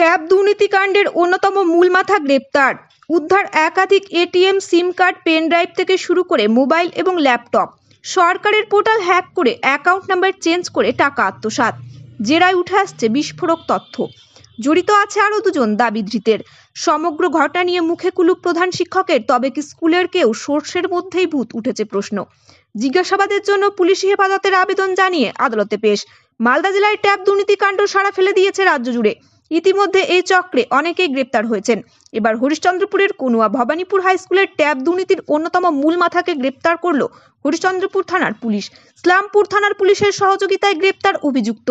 Tab দুর্নীতিকাণ্ডের অন্যতম মূল মাথা গ্রেপ্তার। উদ্ধার একাধিক ATM, SIM card, pen drive থেকে শুরু করে মোবাইল এবং ল্যাপটপ। সরকারের পোর্টাল হ্যাক করে অ্যাকাউন্ট নাম্বার চেঞ্জ করে টাকা আত্মসাত জেরায় উঠে আসছে বিস্ফোরক তথ্য। জড়িত আছে আরও দুজন দাবি ধৃতের। সমগ্র ঘটনা নিয়ে মুখে কুলুপ প্রধান শিক্ষকের, তবে কি স্কুলের কেউ সোর্সের মধ্যেই ভূত উঠেছে প্রশ্ন। জিজ্ঞাসাবাদের জন্য পুলিশি হেফাজতের আবেদন জানিয়ে আদালতে পেশ। মালদা জেলায় ট্যাব দুর্নীতিকাণ্ড সাড়া ফেলে দিয়েছে রাজ্য জুড়ে। ইতিমধ্যে এই চক্রে অনেকেই গ্রেপ্তার হয়েছেন। এবার হরিশ্চন্দ্রপুরের কনুয়া ভবানীপুর হাই স্কুলের ট্যাব দুর্নীতির অন্যতম মূল মাথাকে গ্রেপ্তার করল হরিশ্চন্দ্রপুর থানার পুলিশ। ইসলামপুর থানার পুলিশের সহযোগিতায় গ্রেপ্তার অভিযুক্ত।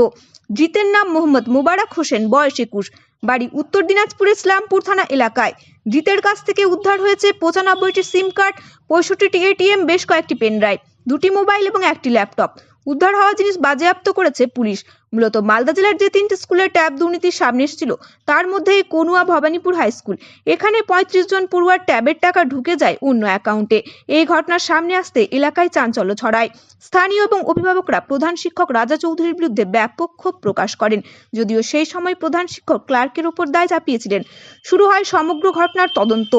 জিতের নাম মোহাম্মদ মোবারক হোসেন, বয়স একুশ। বাড়ি উত্তর দিনাজপুরের ইসলামপুর থানা এলাকায়। জিতের কাছ থেকে উদ্ধার হয়েছে পঁচানব্বইটি সিম কার্ড, পঁয়ষট্টিটি এটিএম, বেশ কয়েকটি পেন ড্রাইভ, দুটি মোবাইল এবং একটি ল্যাপটপ। উদ্ধার হওয়া জিনিস বাজেয়াপ্ত করেছে পুলিশ। মূলত মালদা জেলার যে তিনটি স্কুলের ট্যাব দুর্নীতির সামনে এসেছিল, তার মধ্যে কনুয়া ভবানীপুর হাই স্কুল। এখানে পঁয়ত্রিশ জন পড়ুয়ার ট্যাবের টাকা ঢুকে যায় অন্য অ্যাকাউন্টে। এই ঘটনার সামনে আসতে এলাকায় চাঞ্চল্য ছড়ায়। স্থানীয় এবং অভিভাবকরা প্রধান শিক্ষক রাজা চৌধুরীর বিরুদ্ধে ব্যাপক ক্ষোভ প্রকাশ করেন। যদিও সেই সময় প্রধান শিক্ষক ক্লার্কের ওপর দায় চাপিয়েছিলেন। শুরু হয় সমগ্র ঘটনার তদন্ত।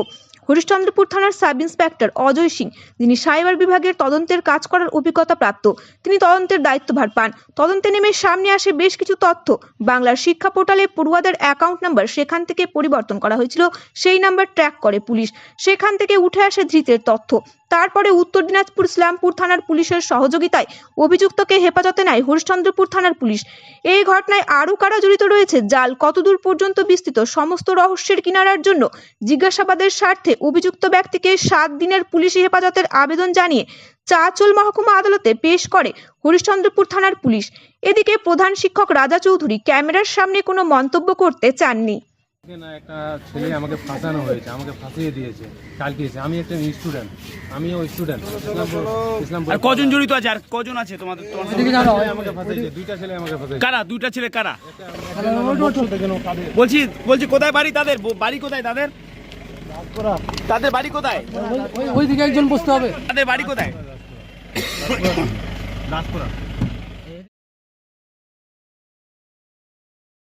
হরিশ্চন্দ্রপুর থানার সাব ইন্সপেক্টর অজয় সিং, যিনি সাইবার বিভাগের তদন্তের কাজ করার অভিজ্ঞতা প্রাপ্ত, তিনি তদন্তের দায়িত্বভার পান। তদন্তে নেমে সামনে আসে বেশ কিছু তথ্য। বাংলার শিক্ষা পোর্টালে পড়ুয়াদের অ্যাকাউন্ট নাম্বার সেখান থেকে পরিবর্তন করা হয়েছিল, সেই নাম্বার ট্র্যাক করে পুলিশ। সেখান থেকে উঠে আসে ধৃতের তথ্য। তারপরে উত্তর দিনাজপুর ইসলামপুর থানার পুলিশের সহযোগিতায় অভিযুক্তকে হেফাজতে নেয় হরিশ্চন্দ্রপুর থানার পুলিশ। এই ঘটনায় আরও কারা জড়িত রয়েছে জাল কতদূর পর্যন্ত বিস্তৃত, সমস্ত রহস্যের কিনারার জন্য জিজ্ঞাসাবাদের স্বার্থে অভিযুক্ত ব্যক্তিকে সাত দিনের পুলিশি হেফাজতের আবেদন জানিয়ে চাচল মহকুমা আদালতে পেশ করে হরিশ্চন্দ্রপুর থানার পুলিশ। এদিকে প্রধান শিক্ষক রাজা চৌধুরী ক্যামেরার সামনে কোনো মন্তব্য করতে চাননি। না একটা ছেলে আমাকে ফাঁসানো হয়েছে আমাকে ফাঁসিয়ে দিয়েছে কালকে এসে আমি একটা স্টুডেন্ট আমিও স্টুডেন্ট আর কজন জড়িত আছে? আর কজন আছে তোমাদের তোমার আমাকে ফাঁসিয়েছে দুইটা ছেলে আমাকে কারা? দুইটা ছেলে কারা। বলছি বলছি কোথায় বাড়ি তাদের? বাড়ি কোথায় তাদের? তাদের বাড়ি কোথায়? ওই দিকে একজন বসতে হবে। তাদের বাড়ি কোথায়?